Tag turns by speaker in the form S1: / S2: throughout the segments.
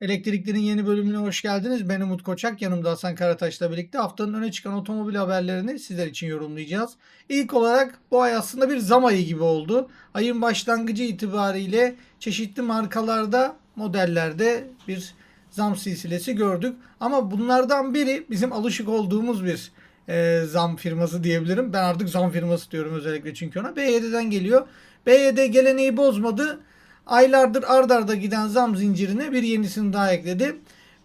S1: Elektriklerin yeni bölümüne hoş geldiniz. Ben Umut Koçak, yanımda Hasan Karataş'la birlikte haftanın öne çıkan otomobil haberlerini sizler için yorumlayacağız. İlk olarak bu ay aslında bir zam ayı gibi oldu. Ayın başlangıcı itibariyle çeşitli markalarda, modellerde bir zam silsilesi gördük. Ama bunlardan biri bizim alışık olduğumuz bir e, zam firması diyebilirim. Ben artık zam firması diyorum özellikle çünkü ona. BYD'den geliyor. BYD geleneği bozmadı. Aylardır ard arda giden zam zincirine bir yenisini daha ekledi.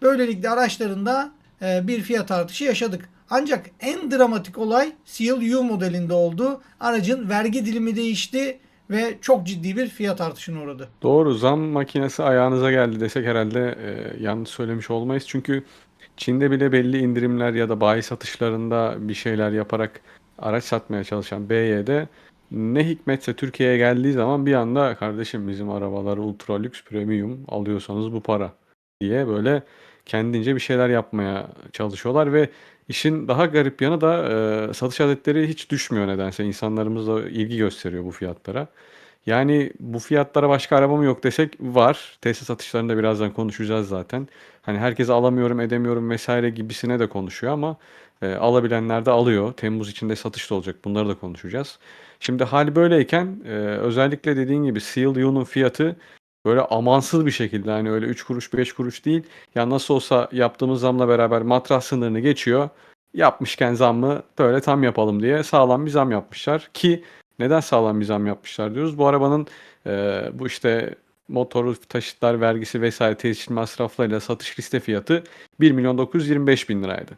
S1: Böylelikle araçlarında e, bir fiyat artışı yaşadık. Ancak en dramatik olay CLU modelinde oldu. Aracın vergi dilimi değişti ve çok ciddi bir fiyat artışına uğradı.
S2: Doğru, zam makinesi ayağınıza geldi desek herhalde e, yanlış söylemiş olmayız. Çünkü Çin'de bile belli indirimler ya da bayi satışlarında bir şeyler yaparak araç satmaya çalışan BYD ne hikmetse Türkiye'ye geldiği zaman bir anda kardeşim bizim arabalar ultra lüks premium alıyorsanız bu para diye böyle kendince bir şeyler yapmaya çalışıyorlar ve işin daha garip yanı da e, satış adetleri hiç düşmüyor nedense. İnsanlarımız da ilgi gösteriyor bu fiyatlara. Yani bu fiyatlara başka arabam yok desek var. Tesla satışlarında birazdan konuşacağız zaten. Hani herkes alamıyorum edemiyorum vesaire gibisine de konuşuyor ama e, alabilenler de alıyor. Temmuz içinde satış da olacak. Bunları da konuşacağız. Şimdi hal böyleyken e, özellikle dediğin gibi CLU'nun fiyatı böyle amansız bir şekilde hani öyle 3 kuruş 5 kuruş değil. Ya nasıl olsa yaptığımız zamla beraber matrah sınırını geçiyor. Yapmışken zammı böyle tam yapalım diye sağlam bir zam yapmışlar ki neden sağlam bir zam yapmışlar diyoruz. Bu arabanın e, bu işte motoru, taşıtlar vergisi vesaire tescil masraflarıyla satış liste fiyatı 1 milyon 925 bin liraydı.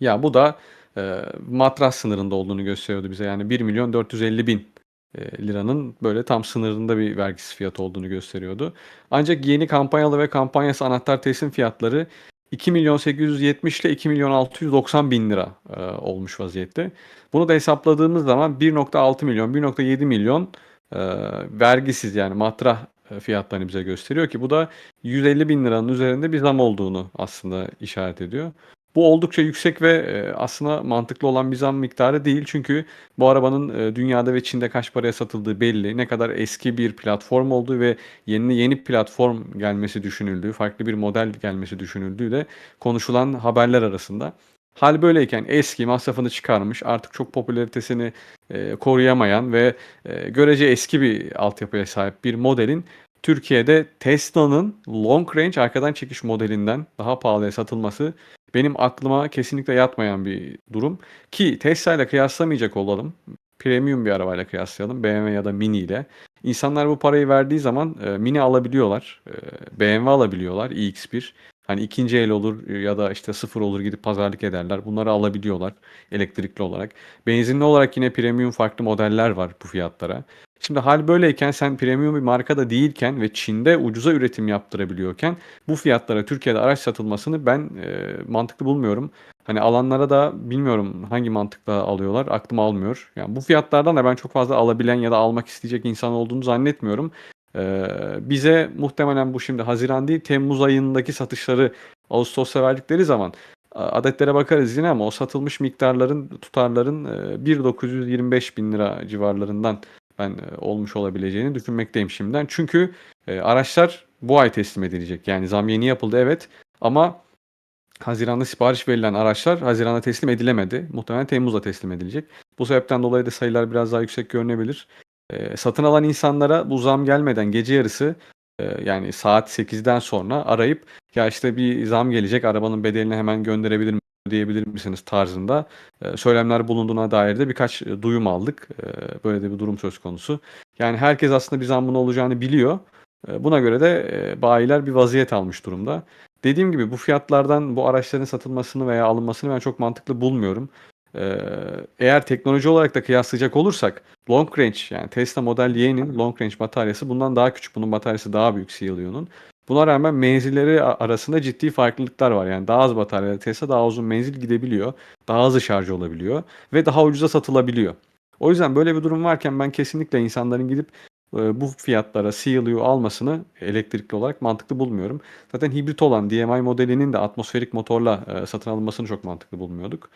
S2: Ya bu da e, matras sınırında olduğunu gösteriyordu bize. Yani 1 milyon 450 bin e, liranın böyle tam sınırında bir vergisiz fiyat olduğunu gösteriyordu. Ancak yeni kampanyalı ve kampanyası anahtar teslim fiyatları 2 milyon 870 ile 2 milyon 690 bin lira e, olmuş vaziyette. Bunu da hesapladığımız zaman 1.6 milyon, 1.7 milyon e, vergisiz yani matrah fiyatlarını bize gösteriyor ki bu da 150 bin liranın üzerinde bir zam olduğunu aslında işaret ediyor. Bu oldukça yüksek ve e, aslında mantıklı olan bir zam miktarı değil. Çünkü bu arabanın e, dünyada ve Çin'de kaç paraya satıldığı belli. Ne kadar eski bir platform olduğu ve yeni yeni platform gelmesi düşünüldüğü, farklı bir model gelmesi düşünüldüğü de konuşulan haberler arasında. Hal böyleyken eski masrafını çıkarmış, artık çok popülaritesini e, koruyamayan ve görece eski bir altyapıya sahip bir modelin Türkiye'de Tesla'nın long range arkadan çekiş modelinden daha pahalıya satılması benim aklıma kesinlikle yatmayan bir durum. Ki Tesla ile kıyaslamayacak olalım. Premium bir arabayla kıyaslayalım. BMW ya da Mini ile. İnsanlar bu parayı verdiği zaman e, Mini alabiliyorlar. E, BMW alabiliyorlar. iX1. Hani ikinci el olur ya da işte sıfır olur gidip pazarlık ederler. Bunları alabiliyorlar elektrikli olarak. Benzinli olarak yine premium farklı modeller var bu fiyatlara. Şimdi hal böyleyken sen premium bir markada değilken ve Çin'de ucuza üretim yaptırabiliyorken bu fiyatlara Türkiye'de araç satılmasını ben e, mantıklı bulmuyorum. Hani alanlara da bilmiyorum hangi mantıkla alıyorlar aklım almıyor. Yani bu fiyatlardan da ben çok fazla alabilen ya da almak isteyecek insan olduğunu zannetmiyorum. Ee, bize muhtemelen bu şimdi Haziran değil Temmuz ayındaki satışları Ağustos'ta verdikleri zaman adetlere bakarız yine ama o satılmış miktarların tutarların e, 1.925 bin lira civarlarından ben e, olmuş olabileceğini düşünmekteyim şimdiden. Çünkü e, araçlar bu ay teslim edilecek. Yani zam yeni yapıldı evet ama Haziran'da sipariş verilen araçlar Haziran'da teslim edilemedi. Muhtemelen Temmuz'da teslim edilecek. Bu sebepten dolayı da sayılar biraz daha yüksek görünebilir. E, satın alan insanlara bu zam gelmeden gece yarısı e, yani saat 8'den sonra arayıp ya işte bir zam gelecek arabanın bedelini hemen gönderebilir mi diyebilir misiniz tarzında e, söylemler bulunduğuna dair de birkaç e, duyum aldık. Böyle de bir durum söz konusu. Yani herkes aslında bir zammın olacağını biliyor. Buna göre de bayiler bir vaziyet almış durumda. Dediğim gibi bu fiyatlardan bu araçların satılmasını veya alınmasını ben çok mantıklı bulmuyorum. Ee, eğer teknoloji olarak da kıyaslayacak olursak long range yani Tesla Model Y'nin long range bataryası bundan daha küçük. Bunun bataryası daha büyük CLU'nun. Buna rağmen menzilleri arasında ciddi farklılıklar var. Yani daha az bataryayla Tesla daha uzun menzil gidebiliyor. Daha hızlı şarj olabiliyor ve daha ucuza satılabiliyor. O yüzden böyle bir durum varken ben kesinlikle insanların gidip e, bu fiyatlara CLU almasını elektrikli olarak mantıklı bulmuyorum. Zaten hibrit olan DMI modelinin de atmosferik motorla e, satın alınmasını çok mantıklı bulmuyorduk.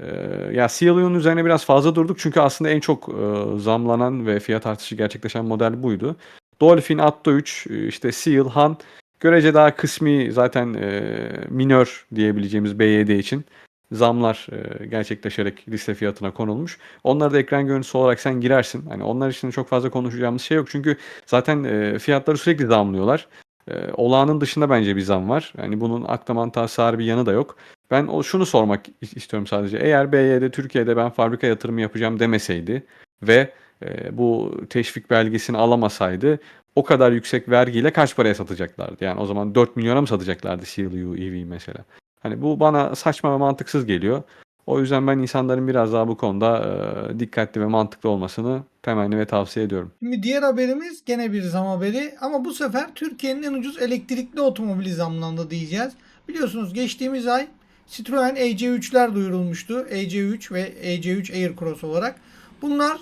S2: Ee, ya CLU'nun üzerine biraz fazla durduk çünkü aslında en çok e, zamlanan ve fiyat artışı gerçekleşen model buydu. Dolphin, Atto 3, işte Seal, Han Görece daha kısmi zaten e, minör diyebileceğimiz BYD için zamlar e, gerçekleşerek liste fiyatına konulmuş. Onları da ekran görüntüsü olarak sen girersin. Hani onlar için çok fazla konuşacağımız şey yok. Çünkü zaten e, fiyatları sürekli zamlıyorlar. E, olağanın dışında bence bir zam var. Yani bunun akla mantığa sığar bir yanı da yok. Ben o şunu sormak istiyorum sadece. Eğer BYD Türkiye'de ben fabrika yatırımı yapacağım demeseydi ve e, bu teşvik belgesini alamasaydı o kadar yüksek vergiyle kaç paraya satacaklardı? Yani o zaman 4 milyona mı satacaklardı CLU EV mesela? Hani bu bana saçma ve mantıksız geliyor. O yüzden ben insanların biraz daha bu konuda e, dikkatli ve mantıklı olmasını temenni ve tavsiye ediyorum.
S1: Şimdi diğer haberimiz gene bir zam haberi ama bu sefer Türkiye'nin en ucuz elektrikli otomobili zamlandı diyeceğiz. Biliyorsunuz geçtiğimiz ay Citroen EC3'ler duyurulmuştu. EC3 ve EC3 Aircross olarak. Bunlar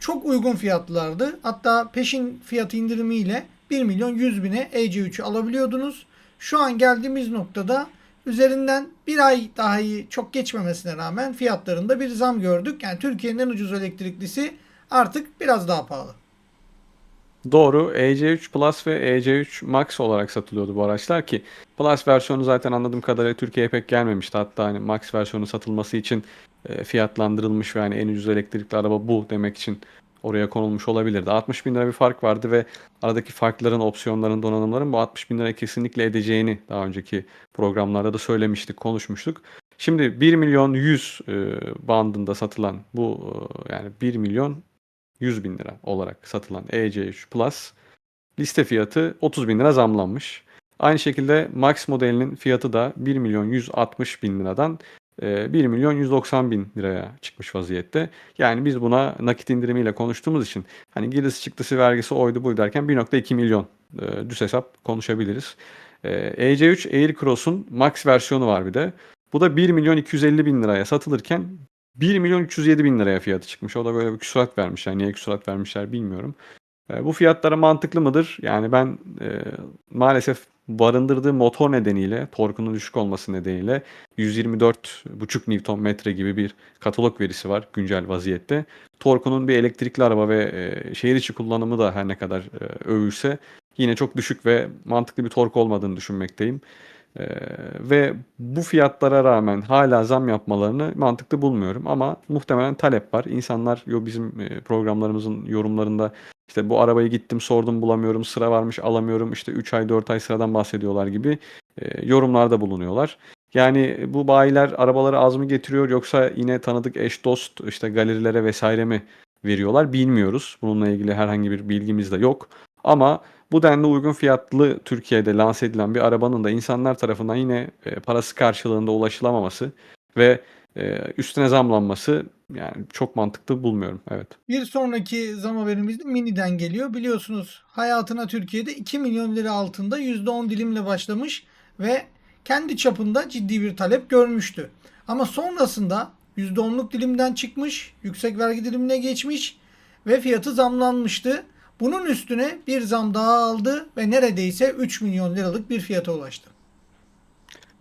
S1: çok uygun fiyatlardı. Hatta peşin fiyat indirimiyle 1 milyon 100 bine EC3'ü alabiliyordunuz. Şu an geldiğimiz noktada üzerinden bir ay daha iyi çok geçmemesine rağmen fiyatlarında bir zam gördük. Yani Türkiye'nin en ucuz elektriklisi artık biraz daha pahalı.
S2: Doğru. EC3 Plus ve EC3 Max olarak satılıyordu bu araçlar ki Plus versiyonu zaten anladığım kadarıyla Türkiye'ye pek gelmemişti. Hatta hani Max versiyonu satılması için e, fiyatlandırılmış ve yani en ucuz elektrikli araba bu demek için oraya konulmuş olabilirdi. 60 bin lira bir fark vardı ve aradaki farkların, opsiyonların, donanımların bu 60 bin lira kesinlikle edeceğini daha önceki programlarda da söylemiştik, konuşmuştuk. Şimdi 1 milyon 100 e, bandında satılan bu e, yani 1 milyon 100 bin lira olarak satılan EC3 Plus liste fiyatı 30 bin lira zamlanmış. Aynı şekilde Max modelinin fiyatı da 1 milyon 160 bin liradan e, 1 milyon 190 bin liraya çıkmış vaziyette. Yani biz buna nakit indirimiyle konuştuğumuz için hani girisi çıktısı vergisi oydu bu derken 1.2 milyon e, düz hesap konuşabiliriz. E, EC3 Aircross'un Max versiyonu var bir de. Bu da 1 milyon 250 bin liraya satılırken 1 milyon 307 bin liraya fiyatı çıkmış. O da böyle bir küsurat vermiş. Yani niye küsurat vermişler bilmiyorum. E, bu fiyatlara mantıklı mıdır? Yani ben e, maalesef barındırdığı motor nedeniyle, torkunun düşük olması nedeniyle 124,5 Nm gibi bir katalog verisi var güncel vaziyette. Torkunun bir elektrikli araba ve e, şehir içi kullanımı da her ne kadar e, övülse yine çok düşük ve mantıklı bir tork olmadığını düşünmekteyim. Ee, ve bu fiyatlara rağmen hala zam yapmalarını mantıklı bulmuyorum ama muhtemelen talep var. İnsanlar yo bizim e, programlarımızın yorumlarında işte bu arabayı gittim sordum bulamıyorum sıra varmış alamıyorum işte 3 ay 4 ay sıradan bahsediyorlar gibi e, yorumlarda bulunuyorlar. Yani bu bayiler arabaları az mı getiriyor yoksa yine tanıdık eş dost işte galerilere vesaire mi veriyorlar bilmiyoruz. Bununla ilgili herhangi bir bilgimiz de yok. Ama bu denli uygun fiyatlı Türkiye'de lanse edilen bir arabanın da insanlar tarafından yine e, parası karşılığında ulaşılamaması ve e, üstüne zamlanması yani çok mantıklı bulmuyorum. Evet.
S1: Bir sonraki zam haberimiz de Mini'den geliyor. Biliyorsunuz hayatına Türkiye'de 2 milyon lira altında %10 dilimle başlamış ve kendi çapında ciddi bir talep görmüştü. Ama sonrasında %10'luk dilimden çıkmış, yüksek vergi dilimine geçmiş ve fiyatı zamlanmıştı. Bunun üstüne bir zam daha aldı ve neredeyse 3 milyon liralık bir fiyata ulaştı.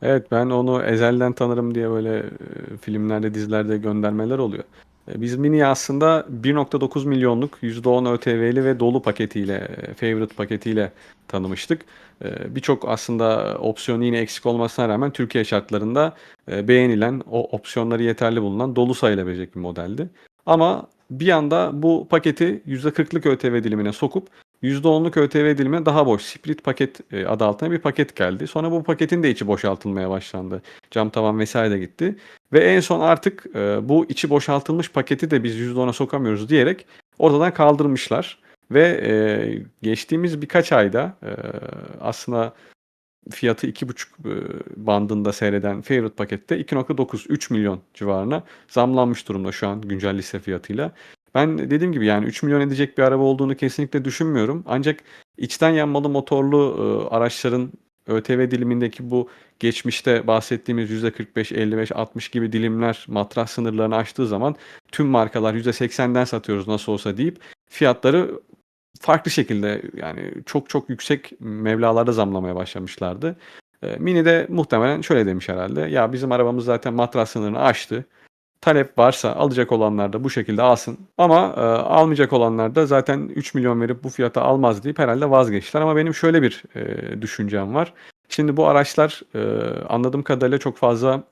S2: Evet ben onu ezelden tanırım diye böyle e, filmlerde dizilerde göndermeler oluyor. E, Biz Mini'yi aslında 1.9 milyonluk %10 ÖTV'li ve dolu paketiyle, e, favorite paketiyle tanımıştık. Birçok aslında opsiyonu yine eksik olmasına rağmen Türkiye şartlarında beğenilen, o opsiyonları yeterli bulunan dolu sayılabilecek bir modeldi. Ama bir anda bu paketi %40'lık ÖTV dilimine sokup %10'luk ÖTV dilimine daha boş split paket e, adı altına bir paket geldi. Sonra bu paketin de içi boşaltılmaya başlandı. Cam tavan vesaire de gitti. Ve en son artık e, bu içi boşaltılmış paketi de biz %10'a sokamıyoruz diyerek ortadan kaldırmışlar. Ve e, geçtiğimiz birkaç ayda aslında fiyatı 2,5 e, bandında seyreden favorite pakette 2.9 3 milyon civarına zamlanmış durumda şu an güncel liste fiyatıyla. Ben dediğim gibi yani 3 milyon edecek bir araba olduğunu kesinlikle düşünmüyorum. Ancak içten yanmalı motorlu e, araçların ÖTV dilimindeki bu geçmişte bahsettiğimiz %45, 55, 60 gibi dilimler matrah sınırlarını aştığı zaman tüm markalar %80'den satıyoruz nasıl olsa deyip fiyatları farklı şekilde yani çok çok yüksek mevlalarda zamlamaya başlamışlardı. E, Mini de muhtemelen şöyle demiş herhalde. Ya bizim arabamız zaten matrah sınırını aştı. talep varsa alacak olanlar da bu şekilde alsın. Ama e, almayacak olanlar da zaten 3 milyon verip bu fiyata almaz deyip herhalde vazgeçtiler. Ama benim şöyle bir e, düşüncem var. Şimdi bu araçlar e, anladığım kadarıyla çok fazla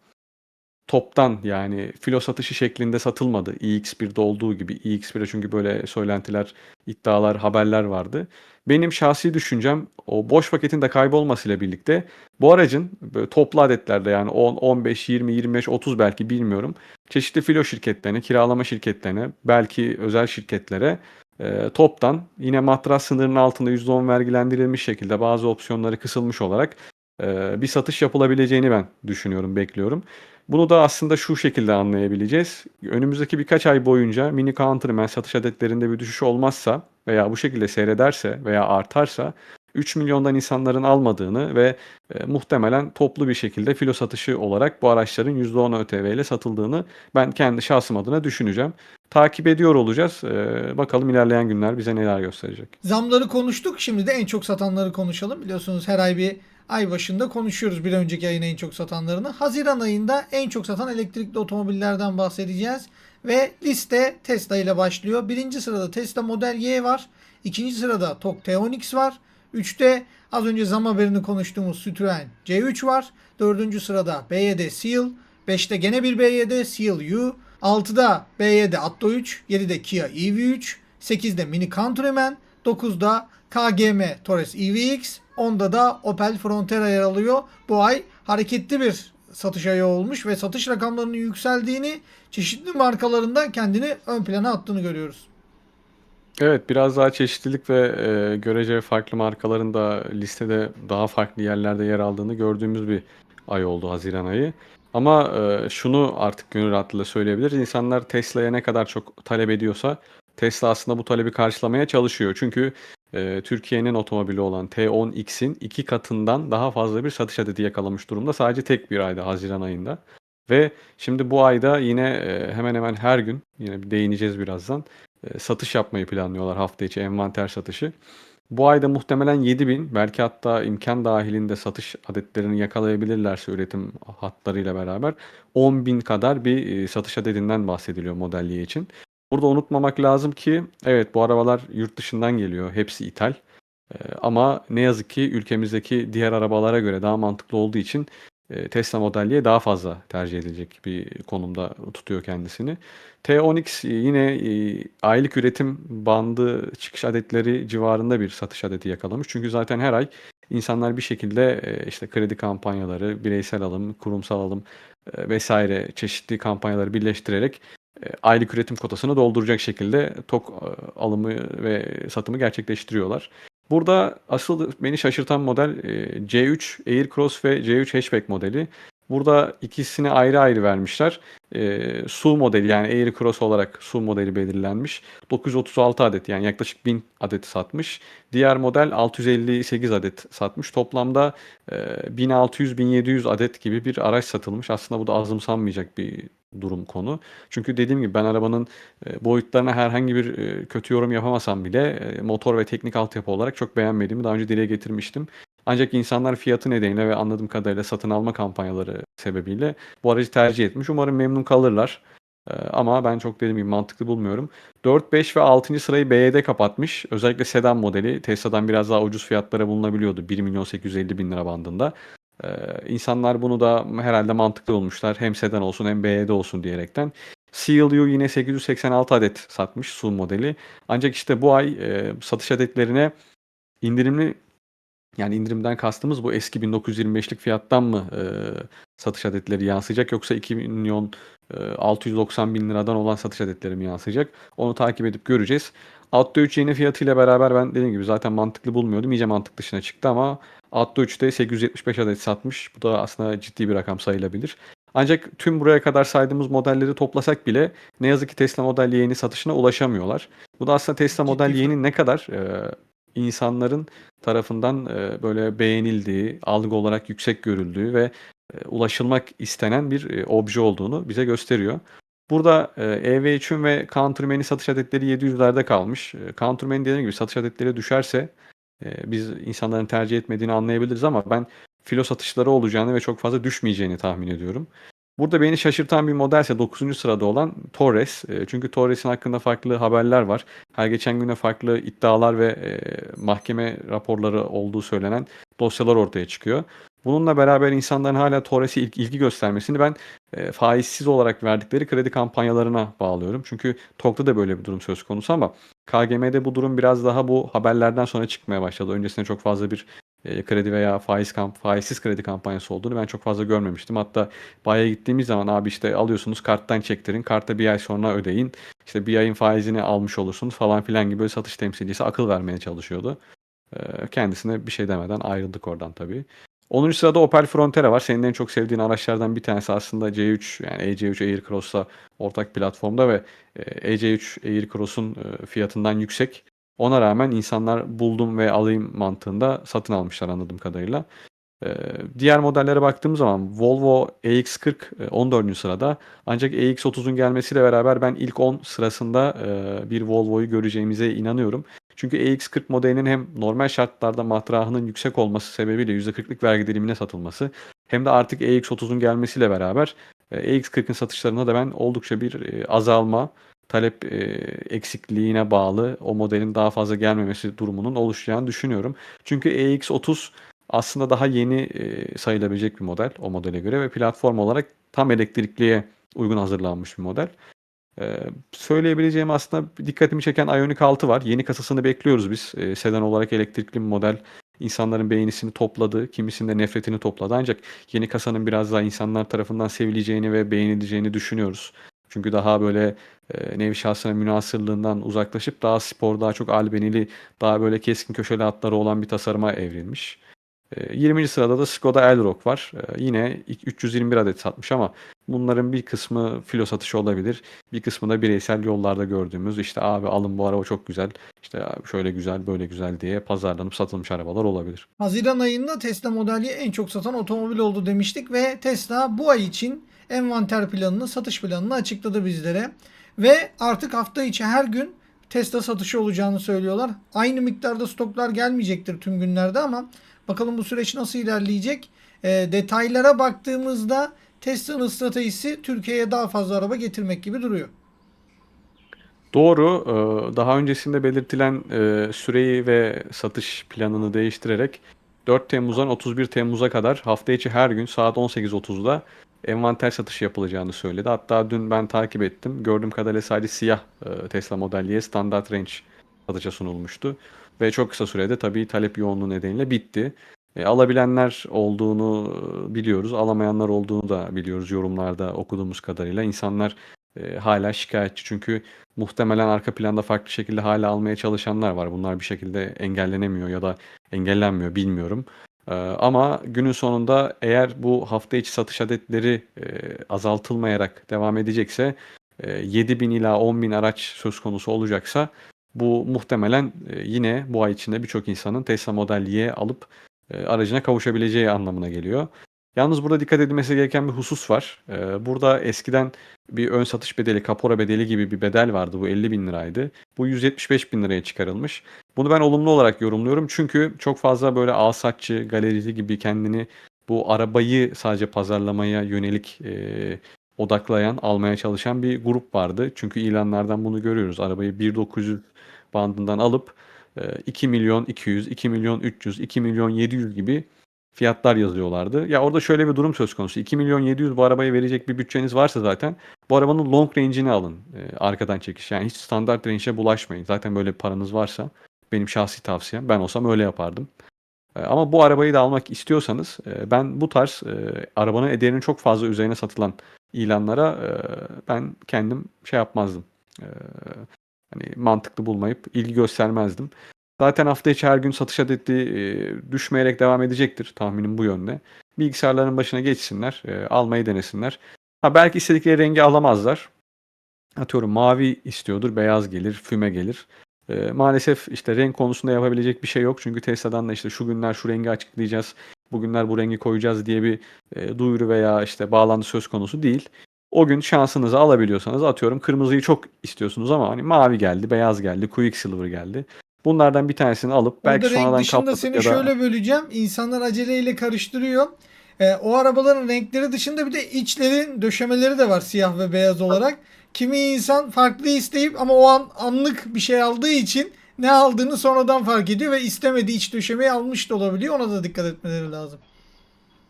S2: toptan yani filo satışı şeklinde satılmadı. iX1'de olduğu gibi. iX1'e çünkü böyle söylentiler, iddialar, haberler vardı. Benim şahsi düşüncem o boş paketin de kaybolmasıyla birlikte bu aracın böyle toplu adetlerde yani 10, 15, 20, 25, 30 belki bilmiyorum. Çeşitli filo şirketlerine, kiralama şirketlerine, belki özel şirketlere e, toptan yine matras sınırının altında %10 vergilendirilmiş şekilde bazı opsiyonları kısılmış olarak e, bir satış yapılabileceğini ben düşünüyorum, bekliyorum. Bunu da aslında şu şekilde anlayabileceğiz. Önümüzdeki birkaç ay boyunca mini counterman satış adetlerinde bir düşüş olmazsa veya bu şekilde seyrederse veya artarsa 3 milyondan insanların almadığını ve e, muhtemelen toplu bir şekilde filo satışı olarak bu araçların %10 ÖTV ile satıldığını ben kendi şahsım adına düşüneceğim. Takip ediyor olacağız. E, bakalım ilerleyen günler bize neler gösterecek.
S1: Zamları konuştuk. Şimdi de en çok satanları konuşalım. Biliyorsunuz her ay bir ay başında konuşuyoruz bir önceki ayın en çok satanlarını. Haziran ayında en çok satan elektrikli otomobillerden bahsedeceğiz. Ve liste Tesla ile başlıyor. Birinci sırada Tesla Model Y var. İkinci sırada Tok T10X var. Üçte az önce zam haberini konuştuğumuz Citroen C3 var. Dördüncü sırada BYD Seal. Beşte gene bir BYD Seal U. 6'da BYD Atto 3, 7'de Kia EV3, 8'de Mini Countryman, 9'da KGM Torres EVX, 10'da da Opel Frontera yer alıyor. Bu ay hareketli bir satış ayı olmuş ve satış rakamlarının yükseldiğini, çeşitli markalarında kendini ön plana attığını görüyoruz.
S2: Evet, biraz daha çeşitlilik ve e, görece farklı markaların da listede daha farklı yerlerde yer aldığını gördüğümüz bir ay oldu Haziran ayı. Ama e, şunu artık gönül rahatlığıyla söyleyebiliriz. İnsanlar Tesla'ya ne kadar çok talep ediyorsa Tesla aslında bu talebi karşılamaya çalışıyor. Çünkü e, Türkiye'nin otomobili olan T10X'in iki katından daha fazla bir satış adedi yakalamış durumda. Sadece tek bir ayda Haziran ayında. Ve şimdi bu ayda yine e, hemen hemen her gün yine değineceğiz birazdan e, satış yapmayı planlıyorlar hafta içi envanter satışı. Bu ayda muhtemelen 7000 belki hatta imkan dahilinde satış adetlerini yakalayabilirlerse üretim hatlarıyla beraber 10.000 kadar bir e, satış adedinden bahsediliyor Model Y için. Burada unutmamak lazım ki evet bu arabalar yurt dışından geliyor. Hepsi ithal. E, ama ne yazık ki ülkemizdeki diğer arabalara göre daha mantıklı olduğu için e, Tesla Model Y daha fazla tercih edilecek bir konumda tutuyor kendisini. T10X yine e, aylık üretim bandı çıkış adetleri civarında bir satış adeti yakalamış. Çünkü zaten her ay insanlar bir şekilde e, işte kredi kampanyaları, bireysel alım, kurumsal alım e, vesaire çeşitli kampanyaları birleştirerek e, aylık üretim kotasını dolduracak şekilde tok e, alımı ve satımı gerçekleştiriyorlar. Burada asıl beni şaşırtan model e, C3 Aircross ve C3 Hatchback modeli. Burada ikisini ayrı ayrı vermişler. E, SUV modeli yani Aircross olarak SUV modeli belirlenmiş. 936 adet yani yaklaşık 1000 adet satmış. Diğer model 658 adet satmış. Toplamda e, 1600-1700 adet gibi bir araç satılmış. Aslında bu da azımsanmayacak bir durum konu. Çünkü dediğim gibi ben arabanın e, boyutlarına herhangi bir e, kötü yorum yapamasam bile e, motor ve teknik altyapı olarak çok beğenmediğimi daha önce dile getirmiştim. Ancak insanlar fiyatı nedeniyle ve anladığım kadarıyla satın alma kampanyaları sebebiyle bu aracı tercih etmiş. Umarım memnun kalırlar. Ama ben çok dediğim gibi mantıklı bulmuyorum. 4, 5 ve 6. sırayı BYD kapatmış. Özellikle sedan modeli Tesla'dan biraz daha ucuz fiyatlara bulunabiliyordu. 1 milyon 850 bin lira bandında. Ee, insanlar bunu da herhalde mantıklı bulmuşlar. Hem sedan olsun hem BYD olsun diyerekten. CLU yine 886 adet satmış SUV modeli. Ancak işte bu ay e, satış adetlerine indirimli yani indirimden kastımız bu eski 1925'lik fiyattan mı e, satış adetleri yansıyacak yoksa 2 milyon e, 690 bin liradan olan satış adetleri mi yansıyacak? Onu takip edip göreceğiz. Atto 3 yeni fiyatıyla beraber ben dediğim gibi zaten mantıklı bulmuyordum. İyice mantık dışına çıktı ama Atto 3'te 875 adet satmış. Bu da aslında ciddi bir rakam sayılabilir. Ancak tüm buraya kadar saydığımız modelleri toplasak bile ne yazık ki Tesla Model Y'nin satışına ulaşamıyorlar. Bu da aslında Tesla Model. Y'nin ne kadar e, insanların tarafından e, böyle beğenildiği, algı olarak yüksek görüldüğü ve e, ulaşılmak istenen bir e, obje olduğunu bize gösteriyor. Burada e, EV3'ün ve Countryman'in satış adetleri 700'lerde kalmış. E, Countryman dediğim gibi satış adetleri düşerse e, biz insanların tercih etmediğini anlayabiliriz ama ben filo satışları olacağını ve çok fazla düşmeyeceğini tahmin ediyorum. Burada beni şaşırtan bir modelse 9. sırada olan Torres. E, çünkü Torres'in hakkında farklı haberler var. Her geçen güne farklı iddialar ve e, mahkeme raporları olduğu söylenen dosyalar ortaya çıkıyor. Bununla beraber insanların hala Torres'e ilk ilgi göstermesini ben e, faizsiz olarak verdikleri kredi kampanyalarına bağlıyorum. Çünkü TOG'da da böyle bir durum söz konusu ama KGM'de bu durum biraz daha bu haberlerden sonra çıkmaya başladı. Öncesinde çok fazla bir e, kredi veya faiz kamp faizsiz kredi kampanyası olduğunu ben çok fazla görmemiştim. Hatta bayiye gittiğimiz zaman abi işte alıyorsunuz karttan çektirin, karta bir ay sonra ödeyin. İşte bir ayın faizini almış olursunuz falan filan gibi böyle satış temsilcisi akıl vermeye çalışıyordu. E, kendisine bir şey demeden ayrıldık oradan tabii. 10. sırada Opel Frontera var. Senin en çok sevdiğin araçlardan bir tanesi aslında C3 yani EC3 Aircross'la ortak platformda ve e, EC3 Aircross'un e, fiyatından yüksek. Ona rağmen insanlar buldum ve alayım mantığında satın almışlar anladığım kadarıyla. Ee, diğer modellere baktığım zaman Volvo EX40 e, 14. sırada. Ancak EX30'un gelmesiyle beraber ben ilk 10 sırasında e, bir Volvo'yu göreceğimize inanıyorum. Çünkü EX40 modelinin hem normal şartlarda matrahının yüksek olması sebebiyle %40'lık vergi dilimine satılması hem de artık EX30'un gelmesiyle beraber e, EX40'ın satışlarına da ben oldukça bir e, azalma, talep e, eksikliğine bağlı o modelin daha fazla gelmemesi durumunun oluşacağını düşünüyorum. Çünkü EX30 aslında daha yeni e, sayılabilecek bir model o modele göre ve platform olarak tam elektrikliye uygun hazırlanmış bir model. Ee, söyleyebileceğim aslında dikkatimi çeken Ioniq 6 var. Yeni kasasını bekliyoruz biz. Ee, sedan olarak elektrikli model. İnsanların beğenisini topladı, kimisinin de nefretini topladı. Ancak yeni kasanın biraz daha insanlar tarafından sevileceğini ve beğenileceğini düşünüyoruz. Çünkü daha böyle e, nevi şahsına münasırlığından uzaklaşıp daha spor, daha çok albenili, daha böyle keskin köşeli hatları olan bir tasarıma evrilmiş. E, 20. sırada da Skoda Elroq var. E, yine 321 adet satmış ama bunların bir kısmı filo satışı olabilir. Bir kısmı da bireysel yollarda gördüğümüz işte abi alın bu araba çok güzel. İşte şöyle güzel böyle güzel diye pazarlanıp satılmış arabalar olabilir.
S1: Haziran ayında Tesla Model Y en çok satan otomobil oldu demiştik ve Tesla bu ay için envanter planını, satış planını açıkladı bizlere. Ve artık hafta içi her gün Tesla satışı olacağını söylüyorlar. Aynı miktarda stoklar gelmeyecektir tüm günlerde ama bakalım bu süreç nasıl ilerleyecek. E, detaylara baktığımızda Tesla'nın stratejisi Türkiye'ye daha fazla araba getirmek gibi duruyor.
S2: Doğru. Ee, Daha öncesinde belirtilen e, süreyi ve satış planını değiştirerek 4 Temmuz'dan 31 Temmuz'a kadar hafta içi her gün saat 18.30'da envanter satışı yapılacağını söyledi. Hatta dün ben takip ettim. Gördüğüm kadarıyla sadece siyah e, Tesla Model Y standart range satışa sunulmuştu. Ve çok kısa sürede tabii talep yoğunluğu nedeniyle bitti. E, alabilenler olduğunu e, biliyoruz. Alamayanlar olduğunu da biliyoruz yorumlarda okuduğumuz kadarıyla. İnsanlar e, hala şikayetçi çünkü muhtemelen arka planda farklı şekilde hala almaya çalışanlar var. Bunlar bir şekilde engellenemiyor ya da engellenmiyor bilmiyorum. E, ama günün sonunda eğer bu hafta içi satış adetleri e, azaltılmayarak devam edecekse e, 7000 ila 10.000 araç söz konusu olacaksa bu muhtemelen e, yine bu ay içinde birçok insanın Tesla Model Y alıp e, aracına kavuşabileceği anlamına geliyor. Yalnız burada dikkat edilmesi gereken bir husus var. Ee, Burada eskiden bir ön satış bedeli, kapora bedeli gibi bir bedel vardı. Bu 50 bin liraydı. Bu 175 bin liraya çıkarılmış. Bunu ben olumlu olarak yorumluyorum. Çünkü çok fazla böyle alsatçı, galerici gibi kendini bu arabayı sadece pazarlamaya yönelik e, odaklayan, almaya çalışan bir grup vardı. Çünkü ilanlardan bunu görüyoruz. Arabayı 1.900 bandından alıp e, 2 milyon 200, 2 milyon 300, 2 milyon 700 gibi fiyatlar yazıyorlardı. Ya orada şöyle bir durum söz konusu. 2 milyon 700 bu arabaya verecek bir bütçeniz varsa zaten bu arabanın long range'ini alın. e, arkadan çekiş. Yani hiç standart range'e bulaşmayın. Zaten böyle paranız varsa benim şahsi tavsiyem. Ben olsam öyle yapardım. E, ama bu arabayı da almak istiyorsanız e, ben bu tarz e, arabanın ederinin çok fazla üzerine satılan ilanlara e, ben kendim şey yapmazdım. E, hani mantıklı bulmayıp ilgi göstermezdim. Zaten hafta içi her gün satış adeti e, düşmeyerek devam edecektir. Tahminim bu yönde. Bilgisayarların başına geçsinler, e, almayı denesinler. Ha belki istedikleri rengi alamazlar. Atıyorum mavi istiyordur, beyaz gelir, füme gelir. E, maalesef işte renk konusunda yapabilecek bir şey yok. Çünkü Tesla'dan da işte şu günler şu rengi açıklayacağız, bugünler bu rengi koyacağız diye bir e, duyuru veya işte bağlantı söz konusu değil. O gün şansınızı alabiliyorsanız atıyorum kırmızıyı çok istiyorsunuz ama hani mavi geldi, beyaz geldi, Quicksilver geldi. Bunlardan bir tanesini alıp belki
S1: renk
S2: sonradan
S1: dışında
S2: kaplatıp
S1: seni
S2: da
S1: şöyle böleceğim. İnsanlar aceleyle karıştırıyor. E, o arabaların renkleri dışında bir de içlerin döşemeleri de var siyah ve beyaz olarak. Kimi insan farklı isteyip ama o an anlık bir şey aldığı için ne aldığını sonradan fark ediyor ve istemediği iç döşemeyi almış da olabiliyor. Ona da dikkat etmeleri lazım.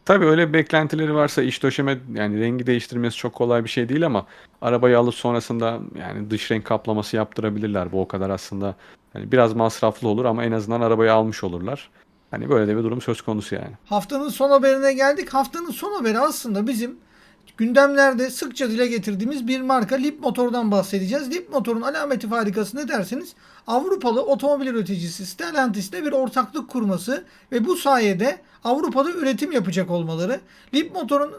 S2: Tabii öyle beklentileri varsa iç döşeme yani rengi değiştirmesi çok kolay bir şey değil ama arabayı alıp sonrasında yani dış renk kaplaması yaptırabilirler. Bu o kadar aslında hani biraz masraflı olur ama en azından arabayı almış olurlar. Hani böyle de bir durum söz konusu yani.
S1: Haftanın son haberine geldik. Haftanın son haberi aslında bizim gündemlerde sıkça dile getirdiğimiz bir marka Lip Motor'dan bahsedeceğiz. Lip Motor'un alameti farikası ne derseniz Avrupalı otomobil üreticisi Stellantis'le bir ortaklık kurması ve bu sayede Avrupa'da üretim yapacak olmaları. Lip Motor'un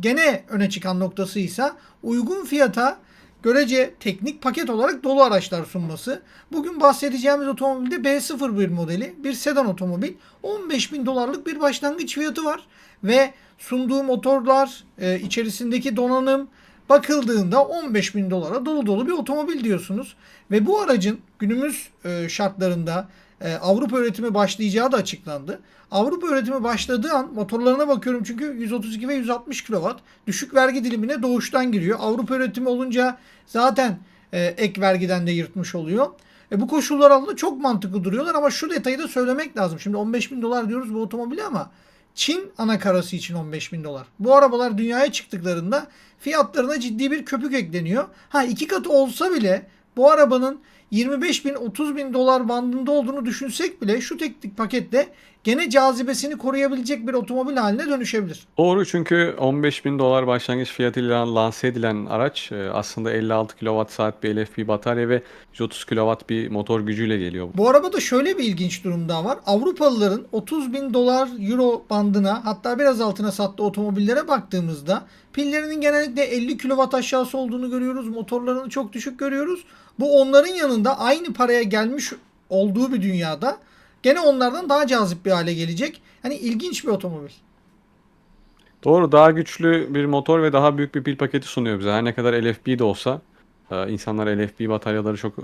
S1: gene öne çıkan noktası ise uygun fiyata görece teknik paket olarak dolu araçlar sunması. Bugün bahsedeceğimiz otomobilde B01 modeli bir sedan otomobil. 15 bin dolarlık bir başlangıç fiyatı var. Ve sunduğu motorlar, e, içerisindeki donanım bakıldığında 15 bin dolara dolu dolu bir otomobil diyorsunuz. Ve bu aracın günümüz e, şartlarında e, Avrupa üretimi başlayacağı da açıklandı. Avrupa üretimi başladığı an motorlarına bakıyorum çünkü 132 ve 160 kW düşük vergi dilimine doğuştan giriyor. Avrupa üretimi olunca zaten e, ek vergiden de yırtmış oluyor. E, bu koşullar altında çok mantıklı duruyorlar ama şu detayı da söylemek lazım. Şimdi 15 bin dolar diyoruz bu otomobile ama Çin anakarası için 15 bin dolar. Bu arabalar dünyaya çıktıklarında fiyatlarına ciddi bir köpük ekleniyor. Ha iki katı olsa bile bu arabanın 25 bin 30 bin dolar bandında olduğunu düşünsek bile şu teknik pakette gene cazibesini koruyabilecek bir otomobil haline dönüşebilir.
S2: Doğru çünkü 15 bin dolar başlangıç fiyatıyla lanse edilen araç e, aslında 56 kWh bir LFP batarya ve 130 kW bir motor gücüyle geliyor.
S1: Bu arabada şöyle bir ilginç durum daha var. Avrupalıların 30 bin dolar euro bandına hatta biraz altına sattığı otomobillere baktığımızda pillerinin genellikle 50 kW aşağısı olduğunu görüyoruz. Motorlarını çok düşük görüyoruz. Bu onların yanında aynı paraya gelmiş olduğu bir dünyada gene onlardan daha cazip bir hale gelecek. Yani ilginç bir otomobil.
S2: Doğru daha güçlü bir motor ve daha büyük bir pil paketi sunuyor bize. Her ne kadar LFP de olsa e, insanlar LFP bataryaları çok e,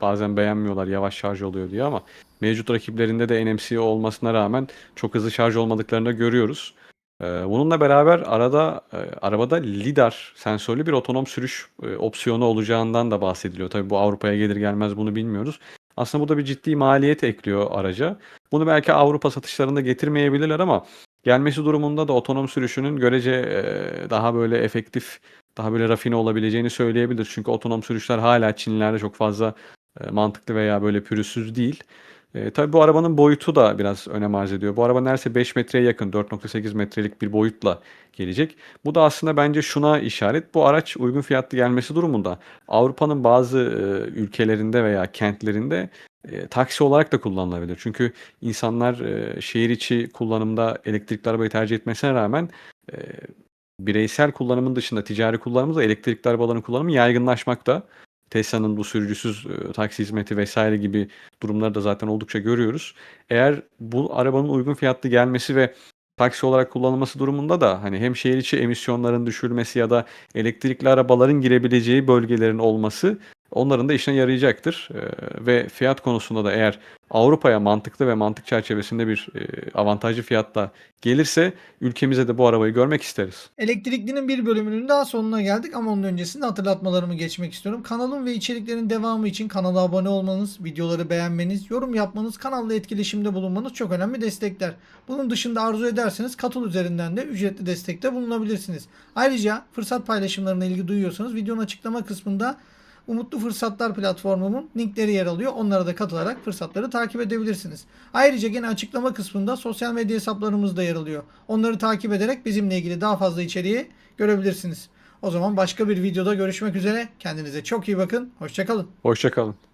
S2: bazen beğenmiyorlar yavaş şarj oluyor diye ama mevcut rakiplerinde de NMC olmasına rağmen çok hızlı şarj olmadıklarını görüyoruz. E, Bununla beraber arada e, arabada lidar sensörlü bir otonom sürüş e, opsiyonu olacağından da bahsediliyor. Tabii bu Avrupa'ya gelir gelmez bunu bilmiyoruz. Aslında bu da bir ciddi maliyet ekliyor araca. Bunu belki Avrupa satışlarında getirmeyebilirler ama gelmesi durumunda da otonom sürüşünün görece e, daha böyle efektif, daha böyle rafine olabileceğini söyleyebilir. Çünkü otonom sürüşler hala Çinlilerde çok fazla e, mantıklı veya böyle pürüzsüz değil. E, tabii bu arabanın boyutu da biraz önem arz ediyor. Bu araba neredeyse 5 metreye yakın 4.8 metrelik bir boyutla gelecek. Bu da aslında bence şuna işaret. Bu araç uygun fiyatlı gelmesi durumunda Avrupa'nın bazı e, ülkelerinde veya kentlerinde e, taksi olarak da kullanılabilir. Çünkü insanlar e, şehir içi kullanımda elektrikli arabayı tercih etmesine rağmen e, bireysel kullanımın dışında ticari kullanımda elektrikli arabaların kullanımı yaygınlaşmakta. Tesla'nın bu sürücüsüz e, taksi hizmeti vesaire gibi durumları da zaten oldukça görüyoruz. Eğer bu arabanın uygun fiyatlı gelmesi ve taksi olarak kullanılması durumunda da hani hem şehir içi emisyonların düşürmesi ya da elektrikli arabaların girebileceği bölgelerin olması onların da işine yarayacaktır. Ee, ve fiyat konusunda da eğer Avrupa'ya mantıklı ve mantık çerçevesinde bir e, avantajlı fiyatla gelirse ülkemize de bu arabayı görmek isteriz.
S1: Elektriklinin bir bölümünün daha sonuna geldik ama onun öncesinde hatırlatmalarımı geçmek istiyorum. Kanalım ve içeriklerin devamı için kanala abone olmanız, videoları beğenmeniz, yorum yapmanız, kanalla etkileşimde bulunmanız çok önemli destekler. Bunun dışında arzu ederseniz katıl üzerinden de ücretli destekte bulunabilirsiniz. Ayrıca fırsat paylaşımlarına ilgi duyuyorsanız videonun açıklama kısmında Umutlu Fırsatlar platformumun linkleri yer alıyor. Onlara da katılarak fırsatları takip edebilirsiniz. Ayrıca gene açıklama kısmında sosyal medya hesaplarımız da yer alıyor. Onları takip ederek bizimle ilgili daha fazla içeriği görebilirsiniz. O zaman başka bir videoda görüşmek üzere. Kendinize çok iyi bakın. Hoşçakalın.
S2: Hoşçakalın.